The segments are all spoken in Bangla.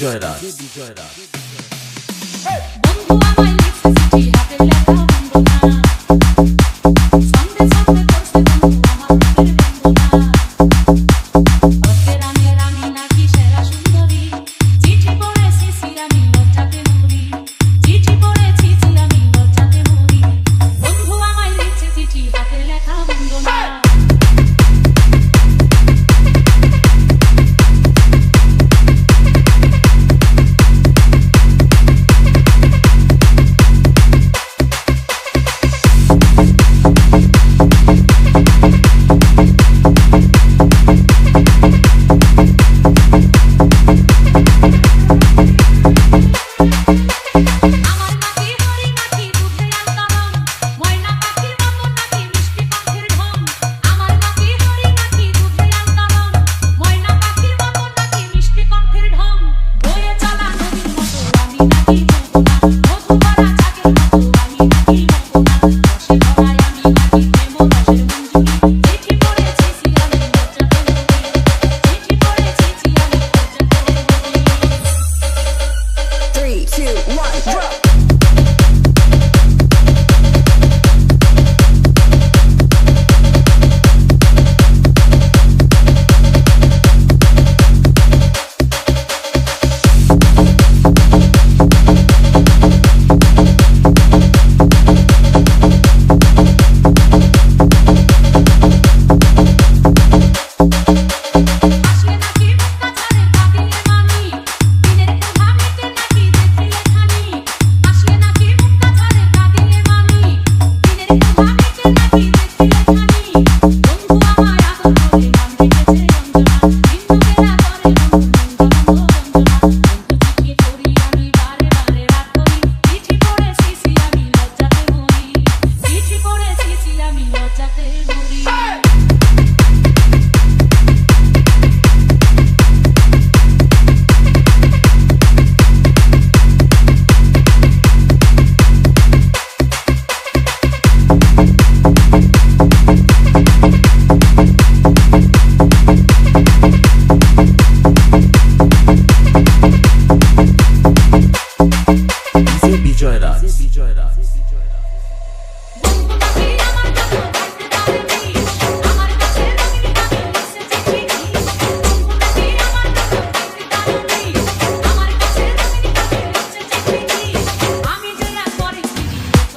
বিজয় রাজ। বিজয় রাজ মতো আমি Thank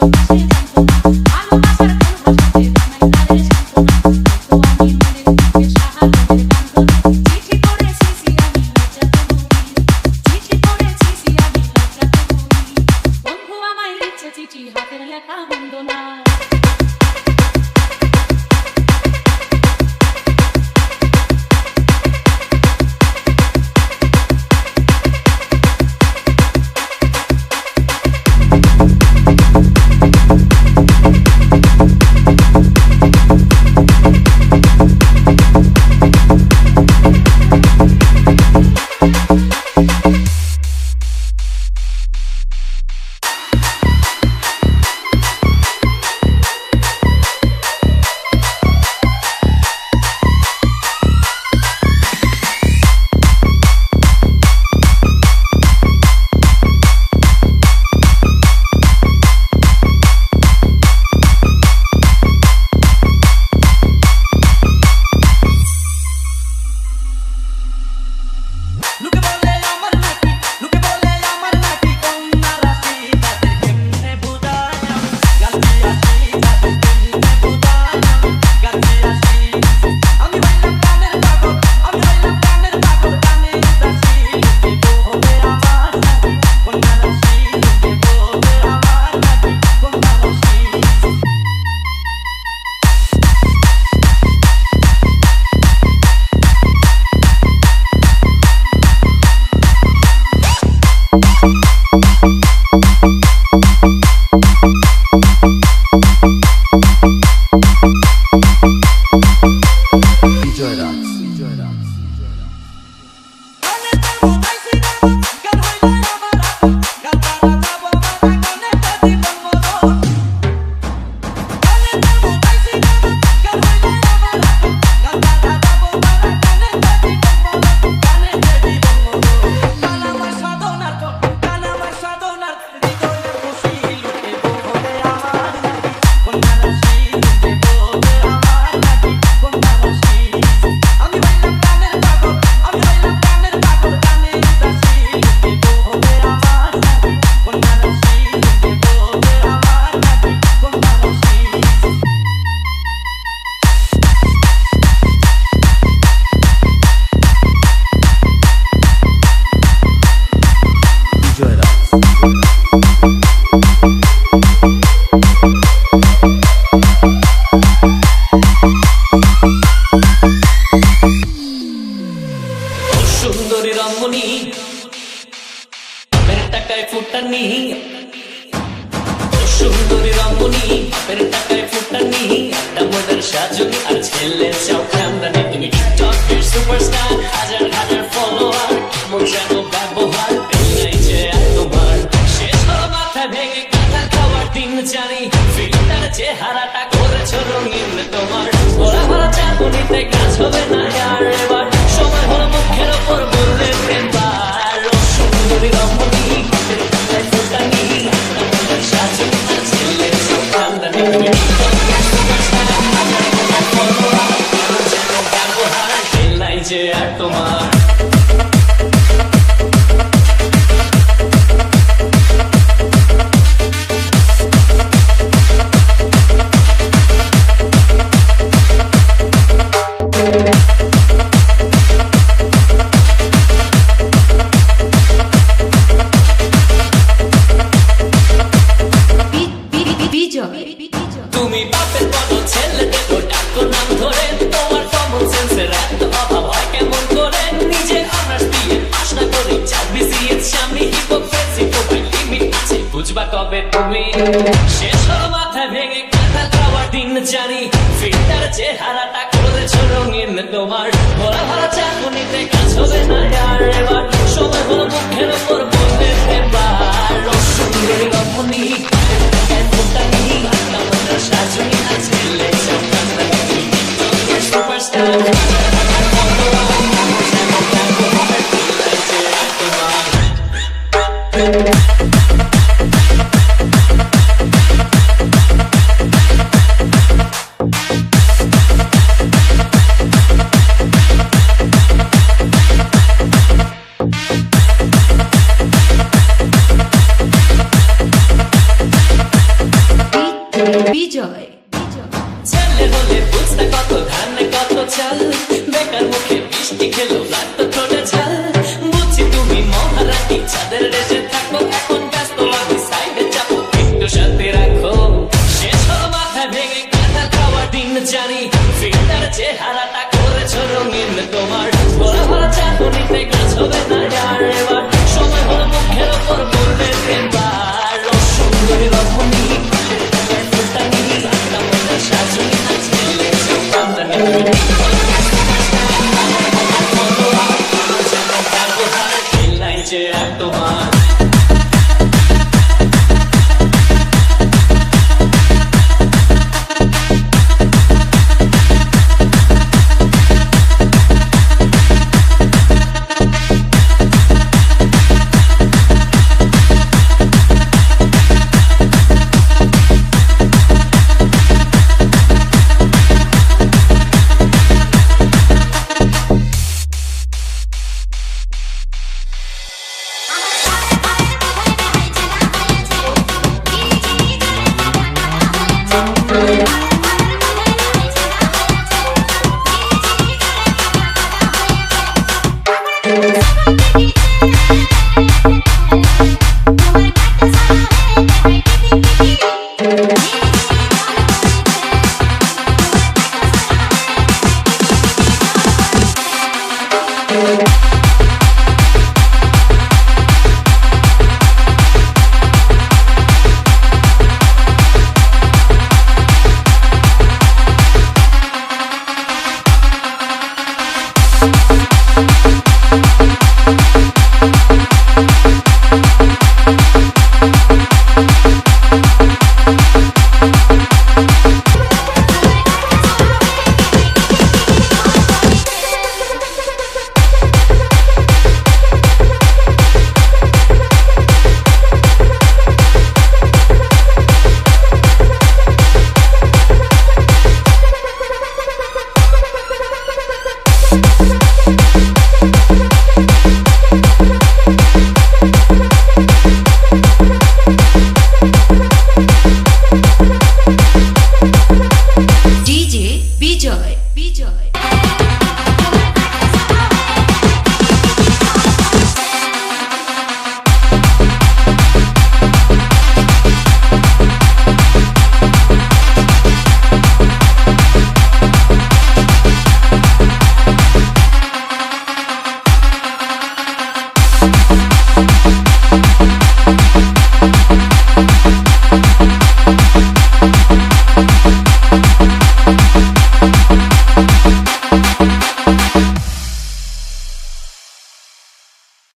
What you. সুন্দরী রমণী আমের টাকায় ফুটানি। সুন্দরী রমণী আমের টাকায় ফুটানি। একটা মজার সাজুনি আর ছেলে চাও খানদানি তুমি টিকটকের সুপারস্টার হাজার হাজার ফলোয়ার মন কবে তুমি শেষ মাথা ভেঙে দিন জানি। ফিল্টার চেহারাটা করেছ রঙিন তোমার। ভরা ভরা চাকুনিতে কাজ হবে না আর এবার। সময় হলো মুখের ওপর সুপারস্টার বিজয়। ছেলে হলে বুঝতে কত ধান কত চাল। বেকার মুখে বৃষ্টি খেলো লাগতো ঠোঁটে ছাল বুঝছি তুমি মহারানী চাঁদের দেশে থাকো। এখন ব্যস্ত আমি সাইডে চাপো একটু সাথে রাখো। শেষ মাথা ভেঙে কাঁথা খাওয়া দিন জানি। যে আর তোমার।